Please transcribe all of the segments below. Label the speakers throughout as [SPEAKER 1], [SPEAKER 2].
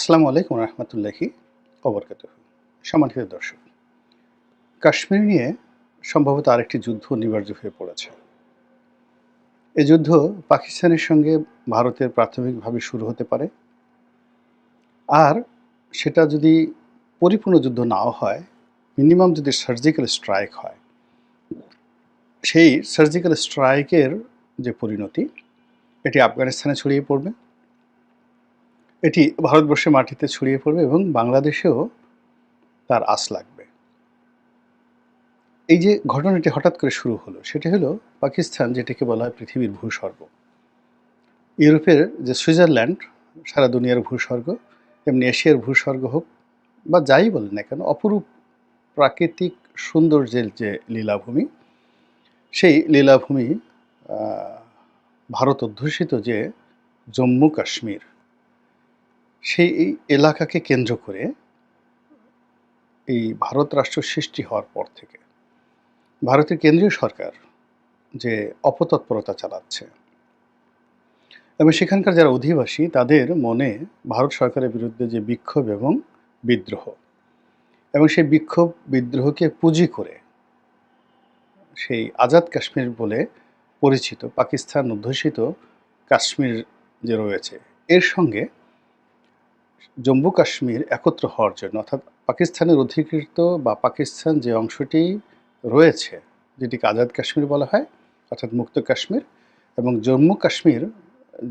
[SPEAKER 1] আসসালামু আলাইকুম রহমতুল্লাহি অবরকাত সম্মানিত দর্শক, কাশ্মীর নিয়ে সম্ভবত আরেকটি যুদ্ধ অনিবার্য হয়ে পড়েছে। এ যুদ্ধ পাকিস্তানের সঙ্গে ভারতের প্রাথমিকভাবে শুরু হতে পারে। আর সেটা যদি পরিপূর্ণ যুদ্ধ নাও হয়, মিনিমাম যদি সার্জিক্যাল স্ট্রাইক হয়, সেই সার্জিক্যাল স্ট্রাইকের যে পরিণতি, এটি আফগানিস্তানে ছড়িয়ে পড়বে। এটি ভারতবর্ষের মাটিতে ছড়িয়ে পড়বে এবং বাংলাদেশেও তার আস লাগবে। এই যে ঘটনাটি হঠাৎ করে শুরু হলো, সেটি হলো পাকিস্তান, যেটাকে বলা হয় পৃথিবীর ভূস্বর্গ। ইউরোপের যে সুইজারল্যান্ড, সারা দুনিয়ার ভূস্বর্গ এমনি এশিয়ার ভূস্বর্গ হোক, বা যাই বলেন না কেন, অপরূপ প্রাকৃতিক সৌন্দর্যের যে লীলাভূমি, সেই লীলাভূমি ভারত অধ্যুষিত যে জম্মু কাশ্মীর সেই এই এলাকাকে কেন্দ্র করে এই ভারত রাষ্ট্র সৃষ্টি হওয়ার পর থেকে ভারতের কেন্দ্রীয় সরকার যে অপতৎপরতা চালাচ্ছে এবং সেখানকার যারা অধিবাসী, তাদের মনে ভারত সরকারের বিরুদ্ধে যে বিক্ষোভ এবং বিদ্রোহ এবং সেই বিক্ষোভ, বিদ্রোহকে পুঁজি করে সেই আজাদ কাশ্মীর বলে পরিচিত, পাকিস্তান অধ্যুষিত কাশ্মীর যে রয়েছে, এর সঙ্গে জম্মু কাশ্মীর একত্র হওয়ার জন্য, অর্থাৎ পাকিস্তানের অধিকৃত বা পাকিস্তান যে অংশটি রয়েছে, যেটিকে আজাদ কাশ্মীর বলা হয়, অর্থাৎ মুক্ত কাশ্মীর, এবং জম্মু কাশ্মীর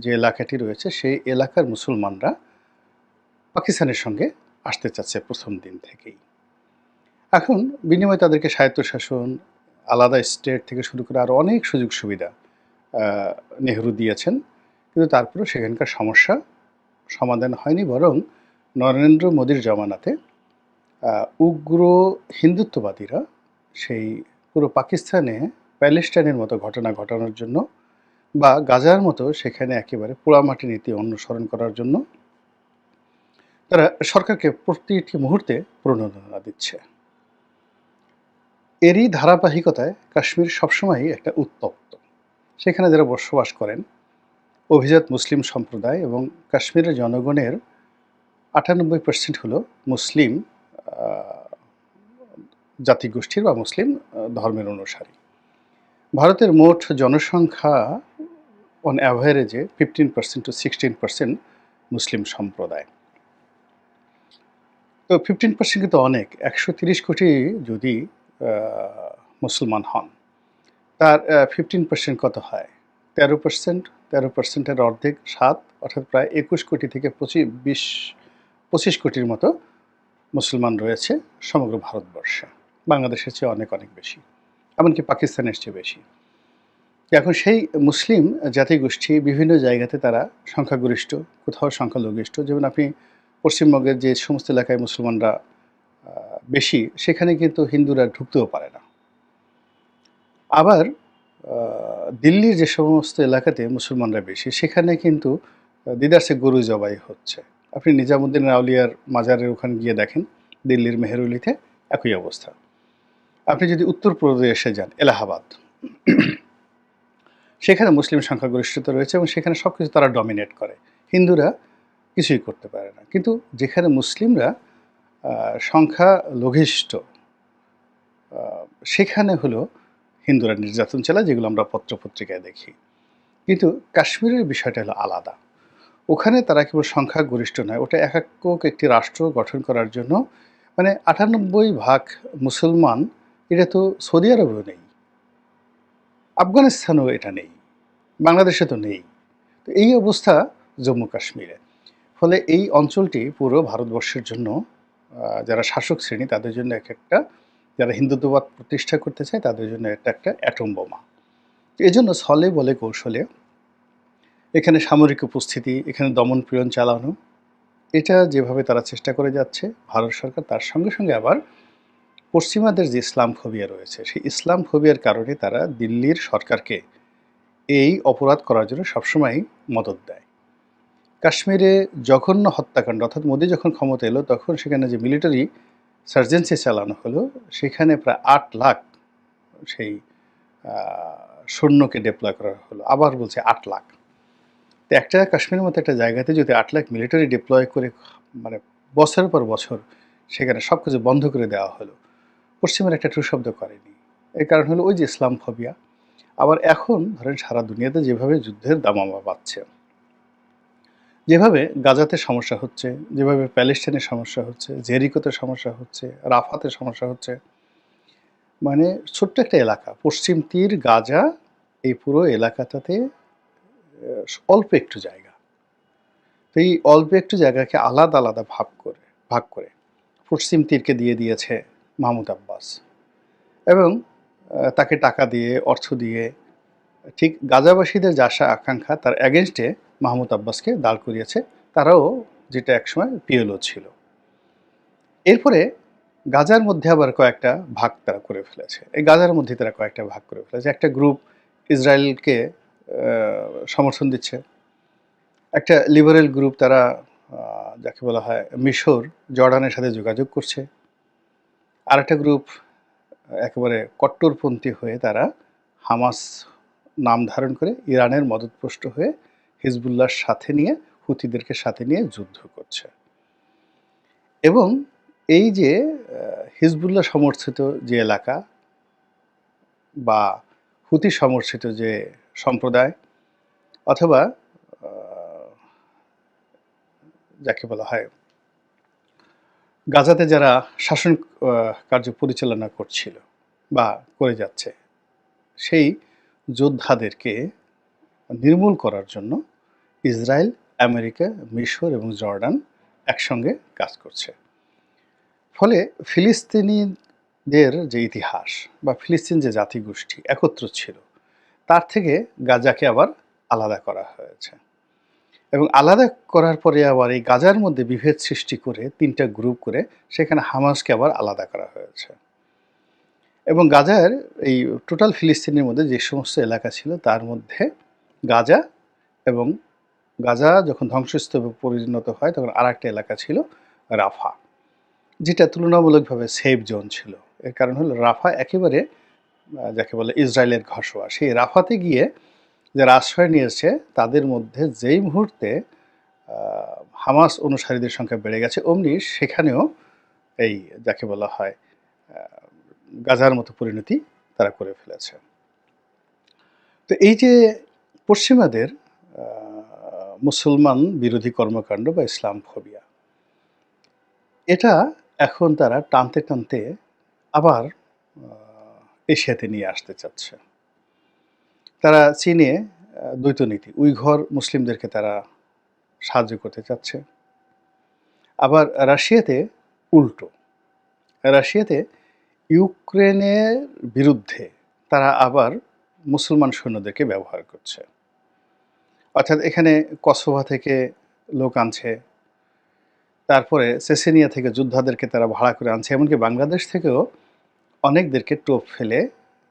[SPEAKER 1] যে এলাকাটি রয়েছে, সেই এলাকার মুসলমানরা পাকিস্তানের সঙ্গে আসতে চাচ্ছে প্রথম দিন থেকেই। এখন বিনিময়ে তাদেরকে স্বায়ত্তশাসন, আলাদা স্টেট থেকে শুরু করে আরও অনেক সুযোগ সুবিধা নেহরু দিয়েছেন, কিন্তু তারপরেও সেখানকার সমস্যা সমাধান হয়নি, বরং নরেন্দ্র মোদীর জমানাতে উগ্র হিন্দুত্ববাদীরা সেই পুরো পাকিস্তানে প্যালেস্টাইনের মতো ঘটনা ঘটানোর জন্য বা গাজার মতো সেখানে একেবারে পোড়ামাটি নীতি অনুসরণ করার জন্য তারা সরকারকে প্রতিটি মুহূর্তে প্রণোদনা দিচ্ছে। এরই ধারাবাহিকতায় কাশ্মীর সবসময়ই একটা উত্তপ্ত। সেখানে যারা বসবাস করেন অভিজাত মুসলিম সম্প্রদায় এবং কাশ্মীরের জনগণের আটানব্বই পার্সেন্ট হলো মুসলিম জাতিগোষ্ঠীর বা মুসলিম ধর্মের অনুসারী। ভারতের মোট জনসংখ্যা অন অ্যাভারেজে fifteen percent to sixteen percent মুসলিম সম্প্রদায়। তো ফিফটিন পার্সেন্ট কিন্তু অনেক, একশো তিরিশ কোটি যদি মুসলমান হন, তার ফিফটিন পার্সেন্ট কত হয়? তেরো পার্সেন্ট তেরো পার্সেন্টের অর্ধেক সাত, অর্থাৎ প্রায় একুশ কোটি থেকে পঁচিশ, বিশ, পঁচিশ কোটির মতো মুসলমান রয়েছে সমগ্র ভারতবর্ষে। বাংলাদেশের চেয়ে অনেক অনেক বেশি। এমনকি পাকিস্তানের চেয়ে বেশি। এখন সেই মুসলিম জাতিগোষ্ঠী বিভিন্ন জায়গাতে তারা সংখ্যাগরিষ্ঠ, কোথাও সংখ্যালঘিষ্ঠ। যেমন আপনি পশ্চিমবঙ্গের যে সমস্ত এলাকায় মুসলমানরা বেশি, সেখানে কিন্তু হিন্দুরা ঢুকতেও পারে না। আবার দিল্লির যে সমস্ত এলাকাতে মুসলমানরা বেশি সেখানে কিন্তু আহ, দিদারসে গরু জবাই হচ্ছে। আপনি নিজামুদ্দিন আউলিয়ার মাজারের ওখানে গিয়ে দেখেন দিল্লির মেহেরুলিতে একই অবস্থা। আপনি যদি উত্তরপ্রদেশে যান এলাহাবাদ সেখানে মুসলিম সংখ্যাগরিষ্ঠতা রয়েছে এবং সেখানে সব কিছু তারা ডমিনেট করে। হিন্দুরা কিছুই করতে পারে না। কিন্তু যেখানে মুসলিমরা সংখ্যা লঘিষ্ঠ সেখানে হলো হিন্দুরা নির্যাতন চালায়, যেগুলো আমরা পত্রপত্রিকায় দেখি। কিন্তু কাশ্মীরের বিষয়টা হলো আলাদা। ওখানে তারা কেবল সংখ্যাগরিষ্ঠ নয়, ওটা এক একক একটি রাষ্ট্র গঠন করার জন্য মানে আটানব্বই ভাগ মুসলমান, এটা তো সৌদি আরবেও নেই। আফগানিস্তানেও এটা নেই। বাংলাদেশে তো নেই। তো এই অবস্থা জম্মু কাশ্মীরে। ফলে এই অঞ্চলটি পুরো ভারতবর্ষের জন্য যারা শাসক শ্রেণি, তাদের জন্য এক একটা যারা হিন্দুত্ববাদ প্রতিষ্ঠা করতে চায়, তাদের জন্য এটা একটা অ্যাটম বোমা। এই জন্য ছলে বলে কৌশলে এখানে সামরিক উপস্থিতি, এখানে দমন চালানো, এটা যেভাবে তারা চেষ্টা করে যাচ্ছে, ভারত সরকার তার সঙ্গে সঙ্গে আবার পশ্চিমাদের যে ইসলাম ফোবিয়া রয়েছে, সেই ইসলাম ফোবিয়ার কারণে তারা দিল্লির সরকারকে এই অপরাধ করার জন্য সবসময় মদত দেয়। কাশ্মীরে জঘন্য হত্যাকাণ্ড, অর্থাৎ মোদী যখন ক্ষমতা এলো, তখন সেখানে যে মিলিটারি সার্জেন্সি চালানো হলো, সেখানে প্রায় আট লাখ সেই সৈন্যকে ডিপ্লয় করা হলো। আবার বলছে আট লাখ। তো একটা কাশ্মীরের মতো একটা জায়গাতে যদি আট লাখ মিলিটারি ডিপ্লয় করে মানে বছরের পর বছর সেখানে সব কিছু বন্ধ করে দেওয়া হলো। পশ্চিমের একটা ট্রু শব্দ করেনি। এর কারণ হলো ওই যে ইসলাম ফবিয়া আবার এখন ধরেন সারা দুনিয়াতে যেভাবে যুদ্ধের দামামা পাচ্ছে। যেভাবে গাজাতে সমস্যা হচ্ছে, যেভাবে প্যালেস্টাইনের সমস্যা হচ্ছে, জেরিকোতে সমস্যা হচ্ছে, রাফাতে সমস্যা হচ্ছে মানে ছোট্ট একটা এলাকা। পশ্চিম তীর, গাজা, এই পুরো এলাকাটাতে অল্প একটু জায়গা। তো এই অল্প একটু জায়গাকে আলাদা আলাদা ভাগ করে ভাগ করে পশ্চিম তীরকে দিয়ে দিয়েছে মাহমুদ আব্বাস। এবং তাকে টাকা দিয়ে, অর্থ দিয়ে, ঠিক গাজাবাসীদের যা আশা আকাঙ্ক্ষা, তার অ্যাগেনস্টে মাহমুদ আব্বাসকে দাঁড় করিয়েছে, তারাও যেটা একসময় পিএলও ছিল। এরপরে গাজার মধ্যে আবার কয়েকটা ভাগ তারা করে ফেলেছে। এই গাজার মধ্যে তারা কয়েকটা ভাগ করে ফেলেছে। একটা গ্রুপ ইসরায়েলকে সমর্থন দিচ্ছে। একটা লিবারেল গ্রুপ তারা যাকে বলা হয় মিশর, জর্ডানের সাথে যোগাযোগ করছে। আর একটা গ্রুপ, একেবারে কট্টরপন্থী হয়ে তারা হামাস নাম ধারণ করে ইরানের মদতপুষ্ট হয়ে হিজবুল্লাহর সাথে নিয়ে, হুতিদেরকে সাথে নিয়ে যুদ্ধ করছে। এবং এই যে হিজবুল্লাহ সমর্থিত যে এলাকা বা হুতি সমর্থিত যে সম্প্রদায় অথবা যাকে বলা হয়, গাজাতে যারা শাসন কার্য পরিচালনা করছিল বা করে যাচ্ছে, সেই যোদ্ধাদেরকে নির্মূল করার জন্য ইসরায়েল, আমেরিকা, মিশর এবং জর্ডান একসঙ্গে কাজ করছে। ফলে ফিলিস্তিনিদের যে ইতিহাস বা ফিলিস্তিন যে জাতিগোষ্ঠী একত্র ছিল, তার থেকে গাজাকে আবার আলাদা করা হয়েছে। এবং আলাদা করার পরে আবার এই গাজার মধ্যে বিভেদ সৃষ্টি করে তিনটা গ্রুপ করে সেখানে হামাসকে আবার আলাদা করা হয়েছে। এবং গাজার এই টোটাল ফিলিস্তিনের মধ্যে যে সমস্ত এলাকা ছিল, তার মধ্যে গাজা এবং গাজা যখন ধ্বংসস্তূপে পরিণত হয়, তখন আর একটা এলাকা ছিল রাফা, যেটা তুলনামূলকভাবে সেফ জোন ছিল। এর কারণ হলো রাফা একেবারে যাকে বলে ইসরায়েলের ঘসোয়া সেই রাফাতে গিয়ে যারা আশ্রয় নিয়েছে তাদের মধ্যে যেই মুহূর্তে হামাস অনুসারীদের সংখ্যা বেড়ে গেছে, অমনি সেখানেও এই যাকে বলা হয় গাজার মতো পরিণতি তারা করে ফেলেছে। তো এই যে পশ্চিমাদের মুসলমান বিরোধী কর্মকাণ্ড বা ইসলাম ফোবিয়া। এটা এখন তারা টানতে টানতে আবার এশিয়াতে নিয়ে আসতে চাচ্ছে। তারা চীনে দ্বৈত নীতি, উইঘর মুসলিমদেরকে তারা সাহায্য করতে চাচ্ছে। আবার রাশিয়াতে উল্টো, রাশিয়াতে ইউক্রেনের বিরুদ্ধে তারা আবার মুসলমান সৈন্যদেরকে ব্যবহার করছে। অর্থাৎ এখানে কসোভা থেকে লোক আনছে, তারপরে সেসেনিয়া থেকে যোদ্ধাদেরকে তারা ভাড়া করে আনছে, এমনকি বাংলাদেশ থেকেও অনেকদেরকে টোপ ফেলে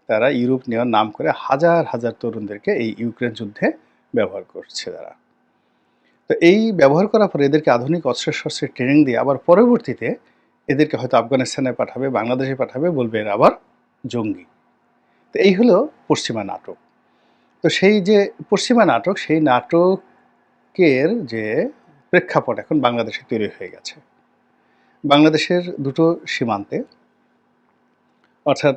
[SPEAKER 1] তারা ইউরোপ নেওয়ার নাম করে হাজার হাজার তরুণদেরকে এই ইউক্রেন যুদ্ধে ব্যবহার করছে তারা। তো এই ব্যবহার করার পরে এদেরকে আধুনিক অস্ত্রশস্ত্রের ট্রেনিং দিয়ে আবার পরবর্তীতে এদেরকে হয়তো আফগানিস্তানে পাঠাবে, বাংলাদেশে পাঠাবে, বলবে এরা আবার জঙ্গি। তো এই হলো পশ্চিমা নাটক। তো সেই যে পশ্চিমা নাটক, সেই নাটকের যে প্রেক্ষাপট এখন বাংলাদেশে তৈরি হয়ে গেছে। বাংলাদেশের দুটো সীমান্তে, অর্থাৎ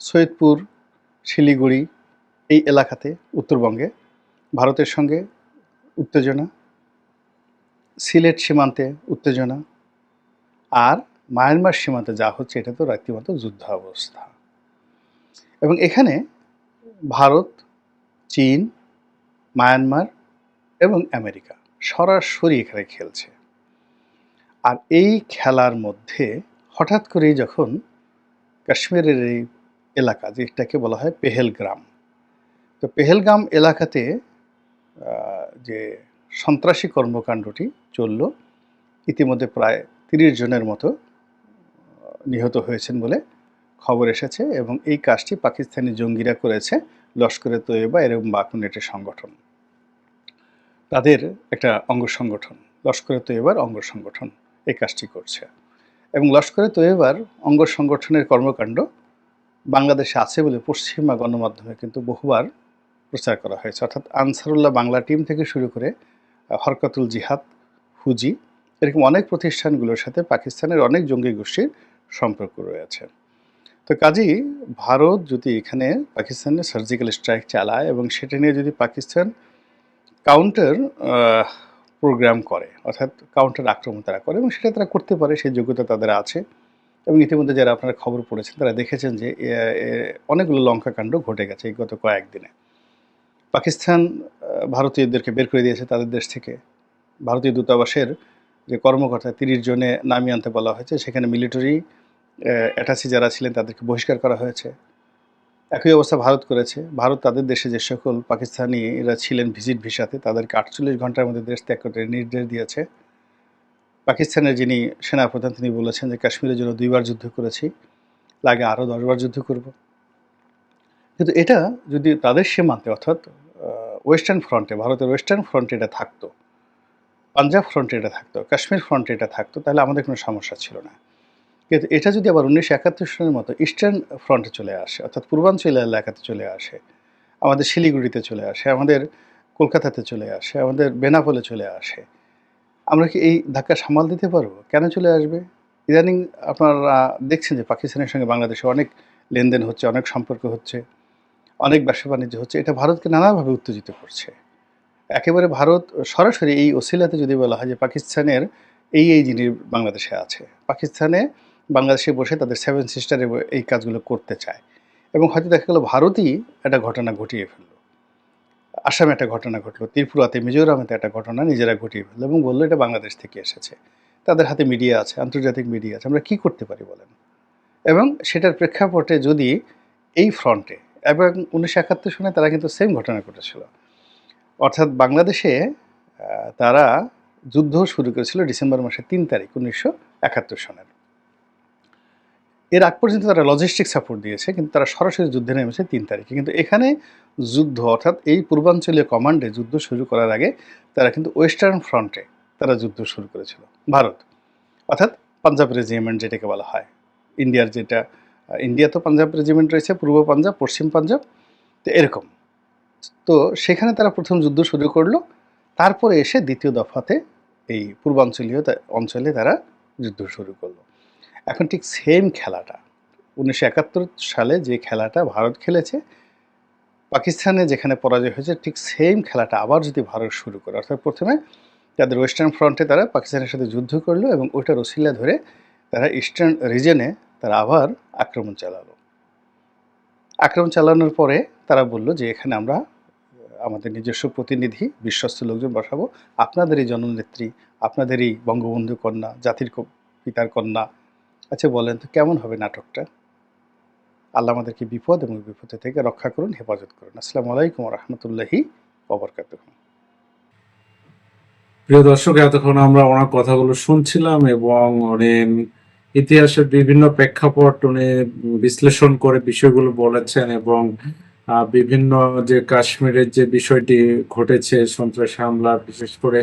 [SPEAKER 1] সৈয়দপুর, শিলিগুড়ি এই এলাকাতে উত্তরবঙ্গে, ভারতের সঙ্গে উত্তেজনা, সিলেট সীমান্তে উত্তেজনা, আর মায়ানমার সীমান্তে যা হচ্ছে এটা তো রীতিমতো যুদ্ধ অবস্থা এবং এখানে ভারত, চীন, মায়ানমার এবং আমেরিকা সরাসরি এখানে খেলছে। আর এই খেলার মধ্যে হঠাৎ করেই যখন কাশ্মীরের এই এলাকা, যেটাকে বলা হয় পেহেলগ্রাম তো পেহেলগ্রাম এলাকাতে যে সন্ত্রাসী কর্মকাণ্ডটি চলল, ইতিমধ্যে প্রায় তিরিশ জনের মতো নিহত হয়েছেন বলে খবর এসেছে এবং এই কাজটি পাকিস্তানি জঙ্গিরা করেছে, লস্করে তৈয়বা এরকম বাকুনেটের সংগঠন। তাদের একটা অঙ্গ সংগঠন, লস্করে তৈয়বার অঙ্গ সংগঠন এই কাজটি করছে। এবং লস্করে তৈয়বার অঙ্গ সংগঠনের কর্মকাণ্ড বাংলাদেশে আছে বলে পশ্চিমা গণমাধ্যমে কিন্তু বহুবার প্রচার করা হয়েছে। অর্থাৎ আনসারুল্লাহ বাংলা টিম থেকে শুরু করে হরকতুল জিহাদ, হুজি, এরকম অনেক প্রতিষ্ঠানগুলোর সাথে পাকিস্তানের অনেক জঙ্গি গোষ্ঠীর সম্পর্ক রয়েছে। তো কাজেই ভারত যদি এখানে পাকিস্তানে সার্জিক্যাল স্ট্রাইক চালায় এবং সেটা নিয়ে যদি পাকিস্তান কাউন্টার প্রোগ্রাম করে, অর্থাৎ কাউন্টার আক্রমণ তারা করে এবং সেটা তারা করতে পারে, সেই যোগ্যতা তাদের আছে এবং ইতিমধ্যে যারা আপনারা খবর পড়েছেন তারা দেখেছেন যে অনেকগুলো লঙ্কা কাণ্ড ঘটে গেছে এই গত কয়েকদিনে। পাকিস্তান ভারতীয়দেরকে বের করে দিয়েছে তাদের দেশ থেকে। ভারতীয় দূতাবাসের যে কর্মকর্তা, তিরিশ জনে নামিয়ে আনতে বলা হয়েছে, সেখানে মিলিটারি অ্যাটাচি যারা ছিলেন তাদেরকে বহিষ্কার করা হয়েছে। একই অবস্থা ভারত করেছে। ভারত তাদের দেশে যে সকল পাকিস্তানিরা ছিলেন ভিজিট ভিসাতে, তাদেরকে আটচল্লিশ ঘণ্টার মধ্যে দেশ ত্যাগ করতে নির্দেশ দিয়েছে। পাকিস্তানের যিনি সেনাপ্রধান, তিনি বলেছেন যে, কাশ্মীরের জন্য দুইবার যুদ্ধ করেছি, লাগে আরও দশবার যুদ্ধ করব। কিন্তু এটা যদি তাদের সীমান্তে, অর্থাৎ ওয়েস্টার্ন ফ্রন্টে, ভারতের ওয়েস্টার্ন ফ্রন্টে এটা থাকতো, পাঞ্জাব ফ্রন্টে এটা থাকতো, কাশ্মীর ফ্রন্টে এটা থাকতো, তাহলে আমাদের কোনো সমস্যা ছিল না। কিন্তু এটা যদি আবার উনিশশো একাত্তর সালের মতো ইস্টার্ন ফ্রন্টে চলে আসে, অর্থাৎ পূর্বাঞ্চল এলাকাতে চলে আসে, আমাদের শিলিগুড়িতে চলে আসে, আমাদের কলকাতাতে চলে আসে, আমাদের বেনাপোলে চলে আসে, আমরা কি এই ধাক্কা সামাল দিতে পারব? কেন চলে আসবে? ইদানিং আপনারা দেখছেন যে পাকিস্তানের সঙ্গে বাংলাদেশে অনেক লেনদেন হচ্ছে, অনেক সম্পর্ক হচ্ছে, অনেক ব্যবসা বাণিজ্য হচ্ছে, এটা ভারতকে নানাভাবে উত্তেজিত করছে। একেবারে ভারত সরাসরি এই ওসিলাতে যদি বলা হয় যে পাকিস্তানের এই এই জিনিস বাংলাদেশে আছে, পাকিস্তানে বাংলাদেশে বসে তাদের সেভেন সিস্টারে এই কাজগুলো করতে চায়। এবং হয়তো দেখা গেলো ভারতই একটা ঘটনা ঘটিয়ে ফেলল। আসামে একটা ঘটনা ঘটলো, ত্রিপুরাতে মিজোরামেতে একটা ঘটনা নিজেরা ঘটিয়ে ফেলল এবং বলল এটা বাংলাদেশ থেকে এসেছে। তাদের হাতে মিডিয়া আছে, আন্তর্জাতিক মিডিয়া আছে, আমরা কি করতে পারি বলেন? এবং সেটার প্রেক্ষাপটে যদি এই ফ্রন্টে এবং উনিশশো একাত্তর সনে তারা কিন্তু সেম ঘটনা ঘটেছিল। অর্থাৎ বাংলাদেশে তারা যুদ্ধ শুরু করেছিল ডিসেম্বর মাসের তিন তারিখ, উনিশশো একাত্তর সনের এর আগ পর্যন্ত তারা লজিস্টিক সাপোর্ট দিয়েছে, কিন্তু তারা সরাসরি যুদ্ধে নেমেছে তিন তারিখে। কিন্তু এখানে যুদ্ধ, অর্থাৎ এই পূর্বাঞ্চলীয় কমান্ডে যুদ্ধ শুরু করার আগে তারা কিন্তু ওয়েস্টার্ন ফ্রন্টে তারা যুদ্ধ শুরু করেছিল। ভারত, অর্থাৎ পাঞ্জাব রেজিমেন্ট যেটাকে বলা হয়। ইন্ডিয়ার যেটা ইন্ডিয়া তো পাঞ্জাব রেজিমেন্ট রয়েছে, পূর্ব পাঞ্জাব, পশ্চিম পাঞ্জাব, তো এরকম। তো সেখানে তারা প্রথম যুদ্ধ শুরু করল, তারপরে এসে দ্বিতীয় দফাতে এই পূর্বাঞ্চলীয় অঞ্চলে তারা যুদ্ধ শুরু করল। এখন ঠিক সেম খেলাটা। উনিশশো একাত্তর সালে যে খেলাটা ভারত খেলেছে, পাকিস্তানে যেখানে পরাজয় হয়েছে, ঠিক সেম খেলাটা আবার যদি ভারত শুরু করে, অর্থাৎ প্রথমে তাদের ওয়েস্টার্ন ফ্রন্টে তারা পাকিস্তানের সাথে যুদ্ধ করল এবং ওইটার ওসিলা ধরে তারা ইস্টার্ন রিজনে তারা আবার আক্রমণ চালালো। আক্রমণ চালানোর পরে তারা বলল যে, এখানে আমরা, আমাদের নিজস্ব প্রতিনিধি, বিশ্বস্ত লোকজন বসাবো। আপনাদেরই জননেত্রী, আপনাদেরই বঙ্গবন্ধু কন্যা, জাতির পিতার কন্যা আচ্ছা বলেন তো কেমন হবে নাটকটা? আল্লাহ আমাদেরকে বিপদ এবং বিপদে থেকে রক্ষা করুন, হেফাজত করুন। আসসালামু আলাইকুম রহমতুল্লাহি
[SPEAKER 2] প্রিয় দর্শক, এতক্ষণ আমরা ওনার কথাগুলো শুনছিলাম এবং উনি ইতিহাসের বিভিন্ন প্রেক্ষাপট উনি বিশ্লেষণ করে বিষয়গুলো বলেছেন এবং বিভিন্ন যে কাশ্মীরের যে বিষয়টি ঘটেছে, সন্ত্রাস হামলা, বিশেষ করে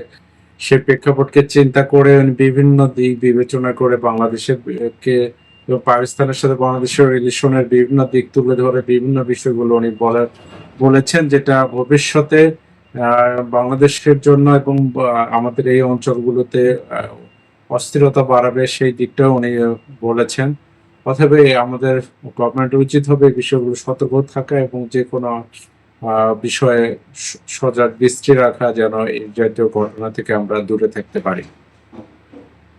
[SPEAKER 2] সেই প্রেক্ষাপটকে চিন্তা করে বিভিন্ন দিক বিবেচনা করে বাংলাদেশের কে পাকিস্তানের সাথে বাংলাদেশের রিলেশনের বিভিন্ন দিক তুলে ধরে বিভিন্ন বিষয়গুলো উনি বলে, বলেছেন যেটা ভবিষ্যতে বাংলাদেশের জন্য এবং আমাদের এই অঞ্চলগুলোতে অস্থিরতা বাড়াবে সেই দিকটাও উনি বলেছেন। এই আমাদের গভর্নমেন্ট উচিত হবে বিষয়গুলো সতর্ক থাকা এবং যে কোনো বিষয়ে সজাগ দৃষ্টি রাখা যেন এই জাতীয় ঘটনা থেকে আমরা দূরে থাকতে পারি।